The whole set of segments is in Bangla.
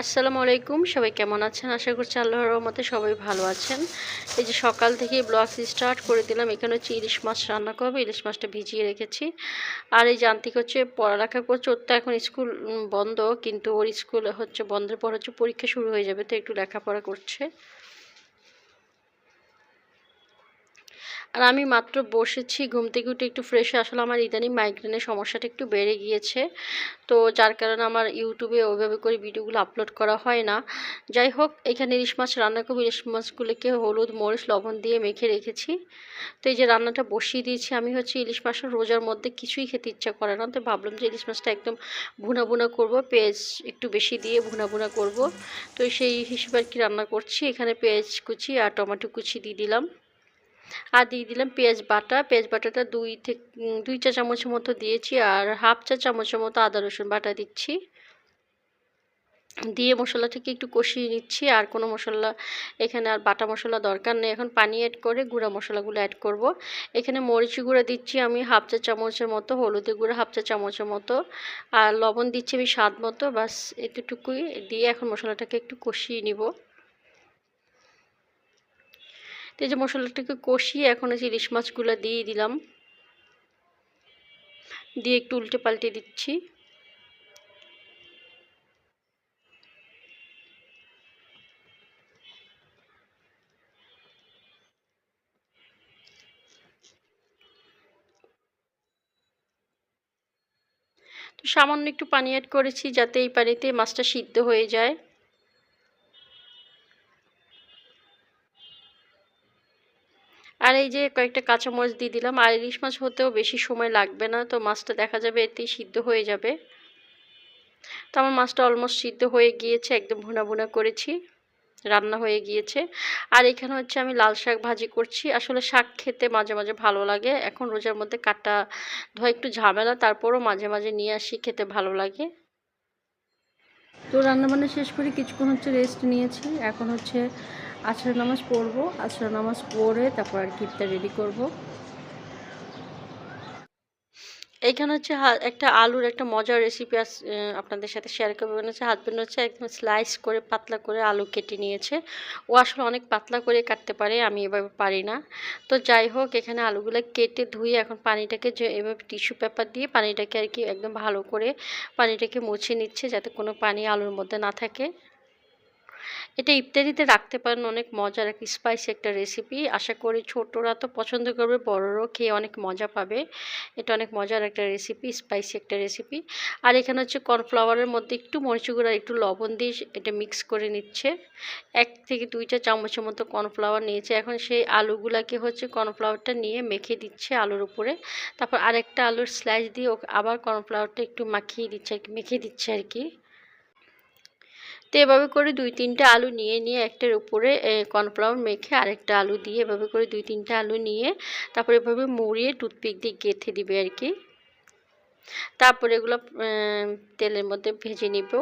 আসসালামু আলাইকুম। সবাই কেমন আছেন? আশা করছি আল্লাহর রহমতে সবাই ভালো আছেন। এই যে সকাল থেকে ব্লগ স্টার্ট করে দিলাম। এখানে হচ্ছে ইলিশ মাছ রান্না করব। ইলিশ মাছটা ভিজিয়ে রেখেছি। আর এই যান্ত্রিক হচ্ছে পড়ালেখা করছে ওর তো এখন স্কুল বন্ধ। কিন্তু ওর স্কুল হচ্ছে বন্ধের পর হচ্ছে পরীক্ষা শুরু হয়ে যাবে, তো একটু লেখাপড়া করছে। আর আমি মাত্র বসেছি, ঘুম থেকে উঠে একটু ফ্রেশ আসলে আমার ইদানিং মাইগ্রেনের সমস্যাটা একটু বেড়ে গিয়েছে। তো যার কারণে আমার ইউটিউবে ওইভাবে করে ভিডিওগুলো আপলোড করা হয় না। যাই হোক, এখানে ইলিশ মাছ রান্না করব। ইলিশ মাছগুলোকে হলুদ, মরিচ, লবণ দিয়ে মেখে রেখেছি। তো এই যে রান্নাটা বসিয়ে দিয়েছি, আমি হচ্ছে ইলিশ মাছের রোজার মধ্যে কিছুই খেতে ইচ্ছা করে না। তো ভাবলাম যে ইলিশ মাছটা একদম ভুনা ভুনা করব, পেঁয়াজ একটু বেশি দিয়ে ভুনা ভুনা করব। তো সেই হিসেবে আর কি রান্না করছি। এখানে পেঁয়াজ কুচি আর টমেটো কুচি দিয়ে দিলাম। আর দিয়ে দিলাম পেঁয়াজ বাটা। পেঁয়াজ বাটাটা দুই থেকে দুই চা চামচের মতো দিয়েছি আর হাফ চা চামচের মতো আদা, রসুন বাটা দিচ্ছি। দিয়ে মশলাটাকে একটু কষিয়ে নিচ্ছি। আর কোনো মশলা এখানে আর বাটা মশলা দরকার নেই। এখন পানি অ্যাড করে গুঁড়া মশলাগুলো অ্যাড করব। এখানে মরিচ গুঁড়া দিচ্ছি আমি হাফ চা চামচের মতো হলুদের গুঁড়া হাফ চা চামচের মতো। আর লবণ দিচ্ছি আমি স্বাদ মতো। বাস এতটুকুই। দিয়ে এখন মশলাটাকে একটু কষিয়ে নিব। এই যে মশলাটাকে কষিয়ে এখন এই ইলিশ মাছগুলো দিয়ে দিলাম। দিয়ে একটু উল্টে পাল্টে দিচ্ছি। তো সামান্য একটু পানি অ্যাড করেছি যাতে এই পানিতে মাছটা সিদ্ধ হয়ে যায়। আর এই যে কয়েকটা কাঁচামরিচ দিয়ে দিলাম, আর ইলিশ মাছ হতেও বেশি সময় লাগবে না, তো মাছটা দেখা যাবে এতেই সিদ্ধ হয়ে যাবে। তো আমার মাছটা অলমোস্ট সিদ্ধ হয়ে গিয়েছে, একদম ভুনা ভুনা করেছি, রান্না হয়ে গিয়েছে। আর এখানে হচ্ছে আমি লাল শাক ভাজি করছি, আসলে শাক খেতে মাঝে মাঝে ভালো লাগে, এখন রোজার মধ্যে কাটা ধোয়া একটু ঝামেলা, তারপরও মাঝে মাঝে নিয়ে আসি, খেতে ভালো লাগে। তো রান্নাবান্না শেষ করে কিছুক্ষণ হচ্ছে রেস্ট নিয়েছি। এখন হচ্ছে আছর নামাজ পড়ব। আছর নামাজ পড়ে তারপর আর কিপটা রেডি করব। এইখানে হচ্ছে একটা আলুর একটা মজার রেসিপি আপনাদের সাথে শেয়ার করব। মানে হচ্ছে হাজব্যান্ড হচ্ছে একদম স্লাইস করে পাতলা করে আলু কেটে নিয়েছে। ও আসলে অনেক পাতলা করে কাটতে পারে, আমি এভাবে পারি না। তো যাই হোক, এখানে আলুগুলো কেটে ধুয়ে এখন পানিটাকে যে, এভাবে টিস্যু পেপার দিয়ে পানিটাকে আর কি একদম ভালো করে পানিটাকে মুছে নিচ্ছে যাতে কোনো পানি আলুর মধ্যে না থাকে। এটা ইফতারিতে রাখতে পারেন, অনেক মজার এক স্পাইসি একটা রেসিপি আশা করি ছোটরা তো পছন্দ করবে, বড়রাও খেয়ে অনেক মজা পাবে। এটা অনেক মজার একটা রেসিপি স্পাইসি একটা রেসিপি আর এখানে হচ্ছে কর্নফ্লাওয়ারের মধ্যে একটু মরিচ গুঁড়া, একটু লবণ দিয়ে এটা মিক্স করে নিচ্ছে। এক থেকে দুই দুইটা চামচের মতো কর্নফ্লাওয়ার নিয়েছে। এখন সেই আলুগুলাকে হচ্ছে কর্নফ্লাওয়ারটা নিয়ে মেখে দিচ্ছে আলুর উপরে। তারপর আরেকটা আলুর স্লাইস দিয়ে আবার কর্নফ্লাওয়ারটা একটু মাখিয়ে দিচ্ছে আর কি মেখে দিচ্ছে আর কি। তো এভাবে করে দুই তিনটা আলু নিয়ে নিয়ে একটার উপরে কর্নফ্লাওয়ার মেখে আরেকটা আলু দিয়ে এভাবে করে দুই তিনটা আলু নিয়ে তারপরে এভাবে মুড়িয়ে টুথপিক দিয়ে গেঁথে দিবে আর কি। তারপরে এগুলো তেলের মধ্যে ভেজে নিব।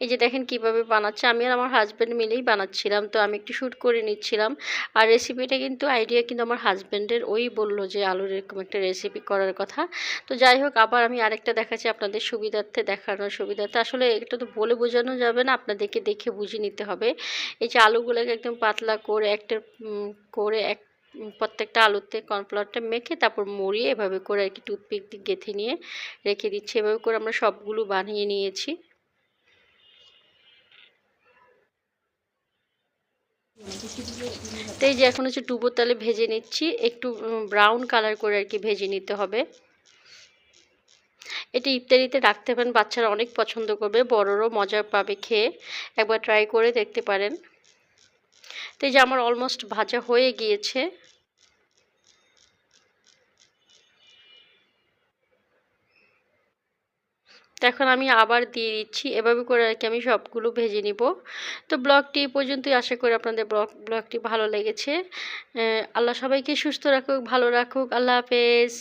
এই যে দেখেন কীভাবে বানাচ্ছে। আমি আর আমার হাজব্যান্ড মিলেই বানাচ্ছিলাম, তো আমি একটু শ্যুট করে নিচ্ছিলাম। আর রেসিপিটা কিন্তু আইডিয়া কিন্তু আমার হাজব্যান্ডের ওই বলল যে আলুর এরকম একটা রেসিপি করার কথা। তো যাই হোক, আবার আমি আরেকটা দেখাচ্ছি আপনাদের সুবিধার্থে দেখানোর সুবিধার্থে। আসলে এটা তো বলে বোঝানো যাবে না, আপনাদেরকে দেখে বুঝে নিতে হবে। এই যে আলুগুলোকে একদম পাতলা করে একটা করে এক প্রত্যেকটা আলুতে কর্নফ্লাওয়ারটা মেখে তারপর মুড়িয়ে এভাবে করে আর কি টুথপিক গেঁথে নিয়ে রেখে দিচ্ছি। এভাবে করে আমরা সবগুলো বানিয়ে নিয়েছি। তো এই যে এখন হচ্ছে ডুবো তালে ভেজে নিচ্ছি। একটু ব্রাউন কালার করে আর কি ভেজে নিতে হবে। এটি ইফতারিতে রাখতে পারেন, বাচ্চারা অনেক পছন্দ করবে, বড়রাও মজা পাবে খেয়ে। একবার ট্রাই করে দেখতে পারেন। তো এই যে আমার অলমোস্ট ভাজা হয়ে গিয়েছে। এখন আমি আবার দিয়ে দিচ্ছি। এভাবে করে আর কি আমি সবগুলো ভেজে নিব। তো ব্লগটি পর্যন্তই। আশা করি আপনাদের ব্লগ, ব্লগটি ভালো লেগেছে। আল্লাহ সবাইকে সুস্থ রাখুক, ভালো রাখুক। আল্লাহ হাফেজ।